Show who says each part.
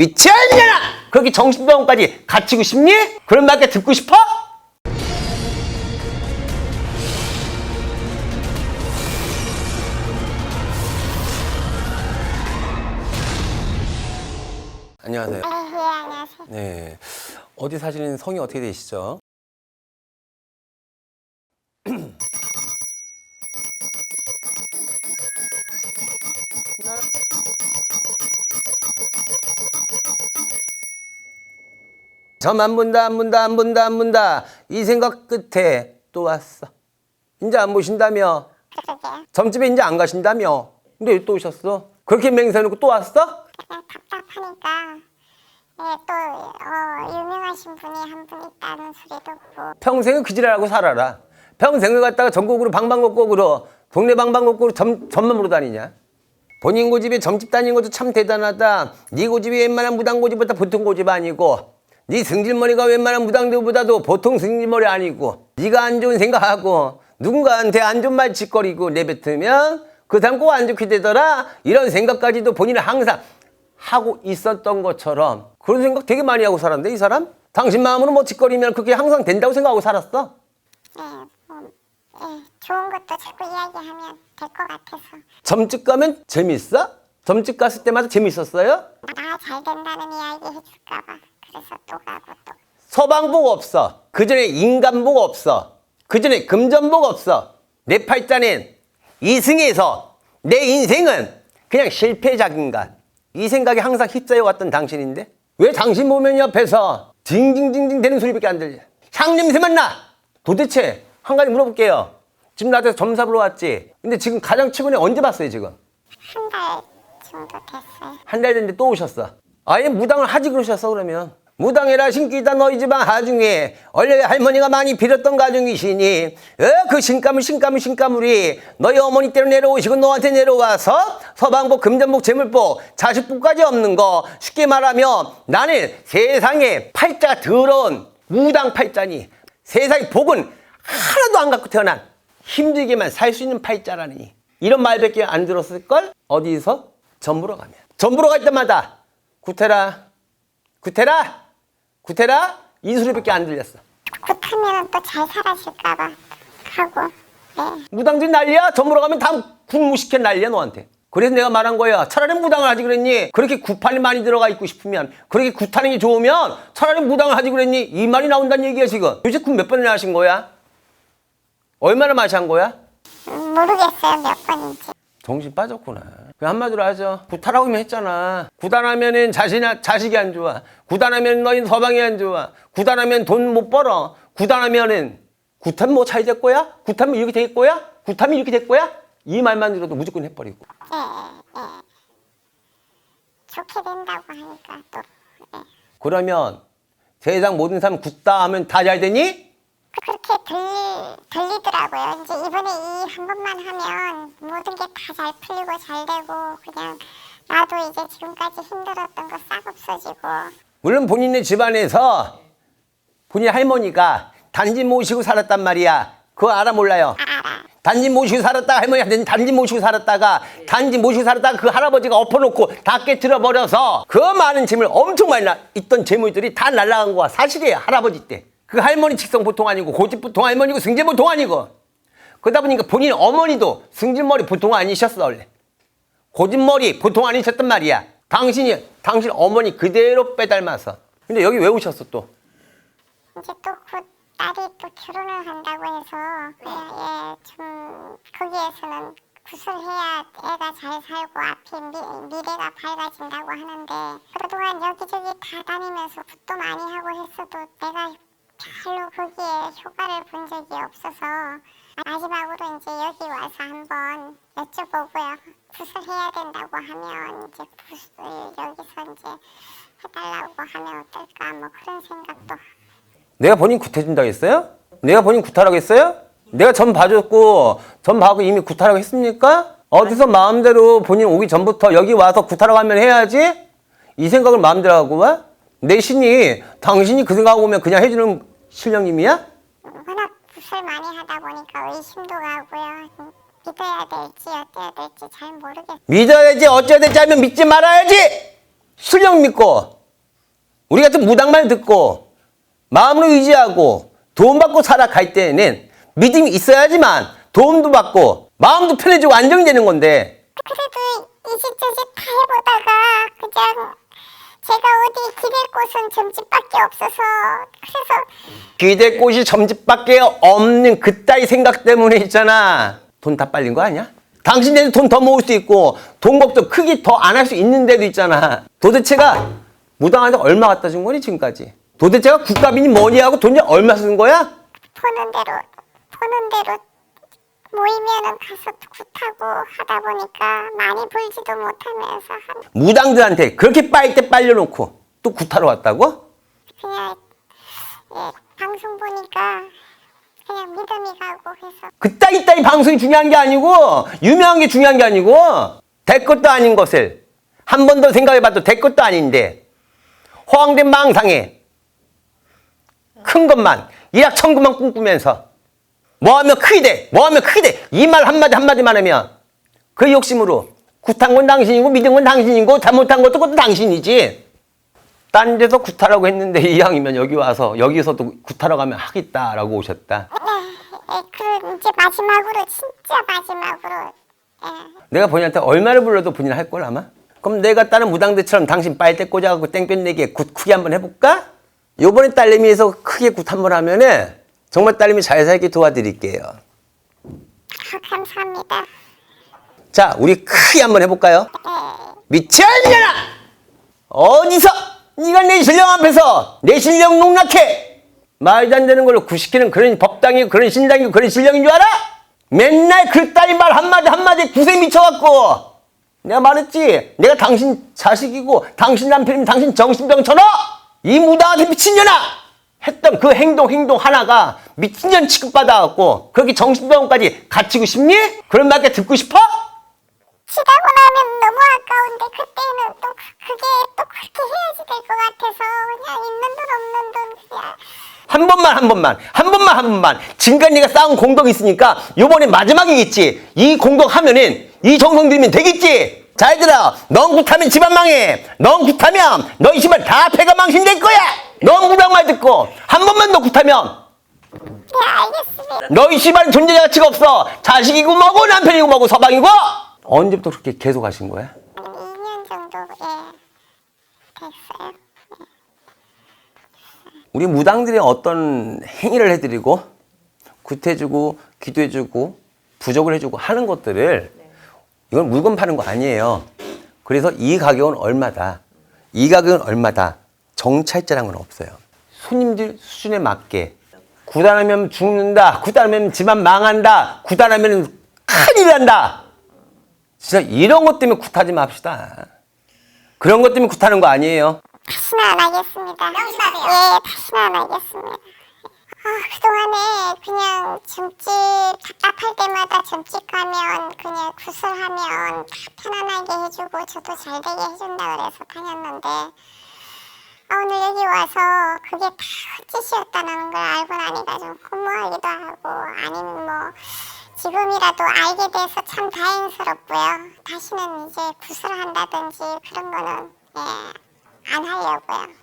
Speaker 1: 미쳤냐? 그렇게 정신병원까지 갇히고 싶니? 그런 말까 듣고 싶어? 안녕하세요.
Speaker 2: 네, 예, 안녕하세요.
Speaker 1: 네. 어디 사시는 성이 어떻게 되시죠? 저만 본다 안 본다 안 본다 안 본다 이 생각 끝에 또 왔어 이제 안 보신다며. 점집에 이제 안 가신다며 근데 왜또 오셨어? 그렇게 맹세해놓고 또 왔어?
Speaker 2: 답답하니까 예, 또 어, 유명하신 분이 한 분 있다는 소리도 듣고
Speaker 1: 평생을 그 지랄하고 살아라. 평생을 갖다가 전국으로 방방곡곡으로 동네 방방곡곡으로 점, 점만 보러 다니냐? 본인 고집에 점집 다니는 것도 참 대단하다. 네 고집이 웬만한 무당 고집보다 보통 고집 아니고 네 승질머리가 웬만한 무당들보다도 보통 승질머리 아니고 네가 안 좋은 생각하고 누군가한테 안 좋은 말 짓거리고 내뱉으면 그 사람 꼭안 좋게 되더라. 이런 생각까지도 본인은 항상 하고 있었던 것처럼 그런 생각 되게 많이 하고 살았는데 이 사람? 당신 마음으로 뭐 짓거리면 그게 항상 된다고 생각하고 살았어.
Speaker 2: 예, 뭐, 예, 좋은 것도 자꾸 이야기하면 될 것 같아서
Speaker 1: 점집 가면 재밌어? 점집 갔을 때마다 재밌었어요?
Speaker 2: 나 잘 된다는 이야기 해줄까 봐 그래서 또 가고 또
Speaker 1: 서방복 없어. 그 전에 인간복 없어. 그 전에 금전복 없어. 내 팔자는 이승에서 내 인생은 그냥 실패작인가. 이 생각에 항상 휩싸여 왔던 당신인데 왜 당신 보면 옆에서 징징징징 되는 소리밖에 안 들려? 향 냄새만 나. 도대체 한 가지 물어볼게요. 지금 나한테 점사 보러 왔지. 근데 지금 가장 최근에 언제 봤어요 지금?
Speaker 2: 한 달 정도 됐어요.
Speaker 1: 한 달 됐는데 또 오셨어. 아예 무당을 하지 그러셨어 그러면. 무당이라 신기다 너희 집안 하중에 원래 할머니가 많이 빌었던 가중이시니 어, 그 신가물 신가물 신가물이 너희 어머니 때로 내려오시고 너한테 내려와서 서방복 금전복 재물복 자식복까지 없는 거 쉽게 말하면 나는 세상에 팔자가 더러운 무당 팔자니 세상에 복은 하나도 안 갖고 태어난 힘들게만 살 수 있는 팔자라니 이런 말밖에 안 들었을걸? 어디서? 전부러 가면 전부러 갈 때마다 구태라 구태라 구태라 이 소리밖에 안 들렸어.
Speaker 2: 굿하면 또 잘 살아질까봐 하고 네.
Speaker 1: 무당들이 난리야? 전부러 가면 다 군무시켜 난리야 너한테. 그래서 내가 말한 거야. 차라리 무당을 하지 그랬니? 그렇게 구판이 많이 들어가 있고 싶으면 그렇게 굿하는 게 좋으면 차라리 무당을 하지 그랬니? 이 말이 나온다는 얘기야 지금. 요새 굿몇 번이나 하신 거야? 얼마나 마시 한 거야?
Speaker 2: 음, 모르겠어요 몇 번인지
Speaker 1: 정신 빠졌구나. 그 한마디로 하죠. 구타라고 이미 했잖아. 구단하면은 자신이, 자식이 안 좋아. 구단하면 너희 서방이 안 좋아. 구단하면 돈 못 벌어. 구단하면은 구타면 뭐 차이 될 거야? 구타면 이렇게 될 거야? 구타면 이렇게 될 거야? 이 말만 들어도 무조건 해버리고.
Speaker 2: 예, 예, 예. 좋게 된다고 하니까 또 예.
Speaker 1: 그러면 세상 모든 사람 굿다 하면 다 잘 되니?
Speaker 2: 그렇게 들리, 들리더라고요. 이제 이번에 이 한 번만 하면 모든 게 다 잘 풀리고 잘 되고 그냥 나도 이제 지금까지 힘들었던 거 싹 없어지고
Speaker 1: 물론 본인의 집안에서 본인 할머니가 단지 모시고 살았단 말이야. 그거 알아 몰라요?
Speaker 2: 알아.
Speaker 1: 단지 모시고 살았다가 할머니한테 단지 모시고 살았다가 단지 모시고 살았다가 그 할아버지가 엎어놓고 다 깨트려 버려서 그 많은 재물 엄청 많이 나, 있던 재물들이 다 날라간 거야 사실이에요 할아버지 때 그 할머니 직성 보통 아니고 고집 보통 할머니고 승질 보통 아니고. 그러다 보니까 본인 어머니도 승질머리 보통 아니셨어 원래. 고집머리 보통 아니셨단 말이야. 당신이 당신 어머니 그대로 빼닮아서. 근데 여기 왜 오셨어 또?
Speaker 2: 이제 또 곧 딸이 또 결혼을 한다고 해서 예, 예, 좀 거기에서는 구슬해야 애가 잘 살고 앞이 미, 미래가 밝아진다고 하는데 그동안 여기저기 다 다니면서 굿도 많이 하고 했어도 내가 별로 거기에 효과를 본 적이 없어서 마지막으로 이제 여기 와서 한번 여쭤보고요. 구슬해야 된다고 하면 이제 구슬 여기서 이제 해달라고 하면 어떨까 뭐 그런 생각도
Speaker 1: 내가 본인 구태준다고 했어요? 내가 본인 구타라고 했어요? 내가 전 봐줬고 전 봐고 이미 구타라고 했습니까? 어디서 마음대로 본인 오기 전부터 여기 와서 구타라고 하면 해야지? 이 생각을 마음대로 하고 와? 내 신이 당신이 그 생각하고 오면 그냥 해주는 신령님이야?
Speaker 2: 워낙 굿을 많이 하다 보니까 의심도 가고요. 믿어야 될지 어때야 될지 잘 모르겠어요.
Speaker 1: 믿어야지 어째야 될지 알면 믿지 말아야지! 실력 믿고 우리 같은 무당말 듣고 마음으로 의지하고 도움받고 살아갈 때에는 믿음이 있어야지만 도움도 받고 마음도 편해지고 안정되는 건데
Speaker 2: 그래도 이직저직 다 해보다가 그냥 제가 어디 기댈 곳은 점집밖에 없어서
Speaker 1: 기댈 곳이 점집밖에 없는 그따위 생각 때문에 있잖아. 돈 다 빨린 거 아니야? 당신네도 돈더 모을 수 있고 돈 걱정 크게 더 안 할 수 있는 데도 있잖아. 도대체가 무당한테 얼마 갖다 준 거니 지금까지? 도대체가 국가빈이 뭐니 하고 돈이 얼마 쓴 거야?
Speaker 2: 보는 대로 보는 대로 모이면은 가서 굿하고 하다 보니까 많이 벌지도 못하면서 한
Speaker 1: 무당들한테 그렇게 빨대 빨려놓고 또 구타러 왔다고?
Speaker 2: 예, 방송 보니까 그냥 믿음이 가고 해서.
Speaker 1: 그따위 따위 방송이 중요한 게 아니고 유명한 게 중요한 게 아니고 될 것도 아닌 것을 한 번 더 생각해봐도 될 것도 아닌데 허황된 망상에 큰 것만 일확천금만 꿈꾸면서 뭐하면 크게 돼 뭐하면 크게 돼 이 말 한마디 한마디만 하면 그 욕심으로 굿한 건 당신이고 믿은 건 당신이고 잘못한 것도 그것도 당신이지 딴 데서 굿하라고 했는데 이왕이면 여기 와서 여기서도 굿하러 가면 하겠다라고 오셨다
Speaker 2: 예, 그 이제 마지막으로 진짜 마지막으로 예.
Speaker 1: 내가 본인한테 얼마를 불러도 본인 할 걸 아마? 그럼 내가 다른 무당들처럼 당신 빨대 꽂아갖고 땡볕 내게 굿 크게 한번 해볼까? 요번에 딸내미에서 크게 굿 한번 하면은 정말 딸내미 잘 살게 도와드릴게요.
Speaker 2: 아, 감사합니다
Speaker 1: 자, 우리 크게 한번 해볼까요?
Speaker 2: 예.
Speaker 1: 미쳤냐나! 어디서 네가 내 신령 앞에서 내 신령 농락해! 말도 안 되는 걸로 구시키는 그런 법당이고 그런 신당이고 그런 신령인 줄 알아? 맨날 그따위 말 한마디 한마디 구세 미쳐갖고 내가 말했지 내가 당신 자식이고 당신 남편이면 당신 정신병 쳐넣어! 이 무당한테 미친년아! 했던 그 행동 행동 하나가 미친년 취급받아갖고 그렇게 정신병원까지 갇히고 싶니? 그런 말까지 듣고 싶어?
Speaker 2: 치다고 나면 너무 아까운데 그때는 또 그- 그게 또 그렇게 해야지 될 것 같아서 그냥 있는 돈 없는 돈 그냥.
Speaker 1: 한 번만 한 번만 한 번만 한 번만. 네가 쌓은 공덕 있으니까 요번에 마지막이겠지. 이 공덕 하면은 이 정성 들이면 되겠지. 잘 들어. 넌 굿하면 집안 망해. 넌 굿하면 너희 집안 다 패가 망신될 거야. 넌 무당 말 듣고 한 번만 더 굿하면.
Speaker 2: 네 알겠습니다.
Speaker 1: 너희 집안 존재 가치가 없어. 자식이고 뭐고 남편이고 뭐고 서방이고 언제부터 그렇게 계속 하신 거야?
Speaker 2: 2년 정도 예 됐어요
Speaker 1: 우리 무당들이 어떤 행위를 해드리고 굿해주고 기도해주고 부족을 해주고 하는 것들을 이건 물건 파는 거 아니에요. 그래서 이 가격은 얼마다, 이 가격은 얼마다 정찰자란 건 없어요. 손님들 수준에 맞게 구단하면 죽는다, 구단하면 집안 망한다, 구단하면 큰일 난다. 진짜 이런 것 때문에 굿하지 맙시다. 그런 것 때문에 굿하는 거 아니에요.
Speaker 2: 다시는 안 하겠습니다 예 다시는 안 하겠습니다 아 그동안에 그냥 점집 답답할 때마다 점집 가면 그냥 구슬하면 다 편안하게 해주고 저도 잘 되게 해준다 그래서 다녔는데 아, 오늘 여기 와서 그게 다 헛짓이었다는 걸 알고 나니까 좀 허무하기도 하고 아니면 뭐 지금이라도 알게 돼서 참 다행스럽고요. 다시는 이제 구슬한다든지 그런 거는 예, 안 하려고요.